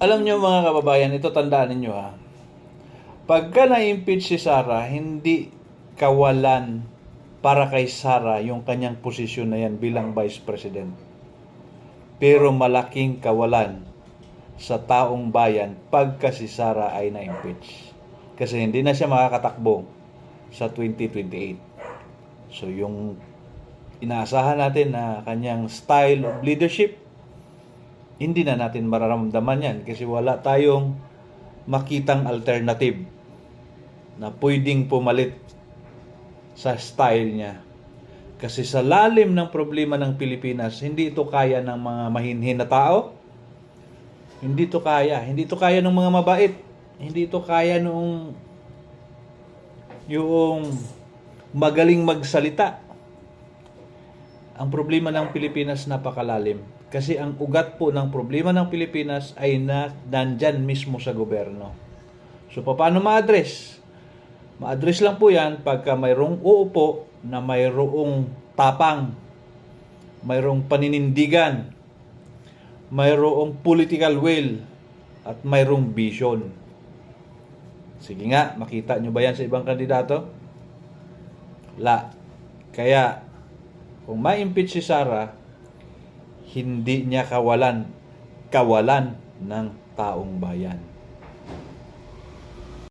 Alam nyo mga kababayan, ito tandaan ninyo ha. Pagka na-impeach si Sara, hindi kawalan para kay Sara yung kanyang posisyon na yan bilang Vice President. Pero malaking kawalan sa taong bayan pagka si Sara ay na-impeach. Kasi hindi na siya makakatakbo sa 2028. So yung inaasahan natin na kanyang style of leadership, hindi na natin mararamdaman yan kasi wala tayong makitang alternative na pwedeng pumalit sa style niya. Kasi sa lalim ng problema ng Pilipinas, hindi ito kaya ng mga mahinhin na tao. Hindi ito kaya. Hindi ito kaya ng mga mabait. Hindi ito kaya nung yung magaling magsalita. Ang problema ng Pilipinas napakalalim. Kasi ang ugat po ng problema ng Pilipinas ay na, nandyan mismo sa gobyerno. So, paano ma-address? Ma-address lang po yan pagka mayroong uupo na mayroong tapang, mayroong paninindigan, mayroong political will, at mayroong vision. Sige nga, makita nyo ba yan sa ibang kandidato? La. Kaya, kung ma-impeach si Sara, hindi niya kawalan, kawalan ng taong bayan.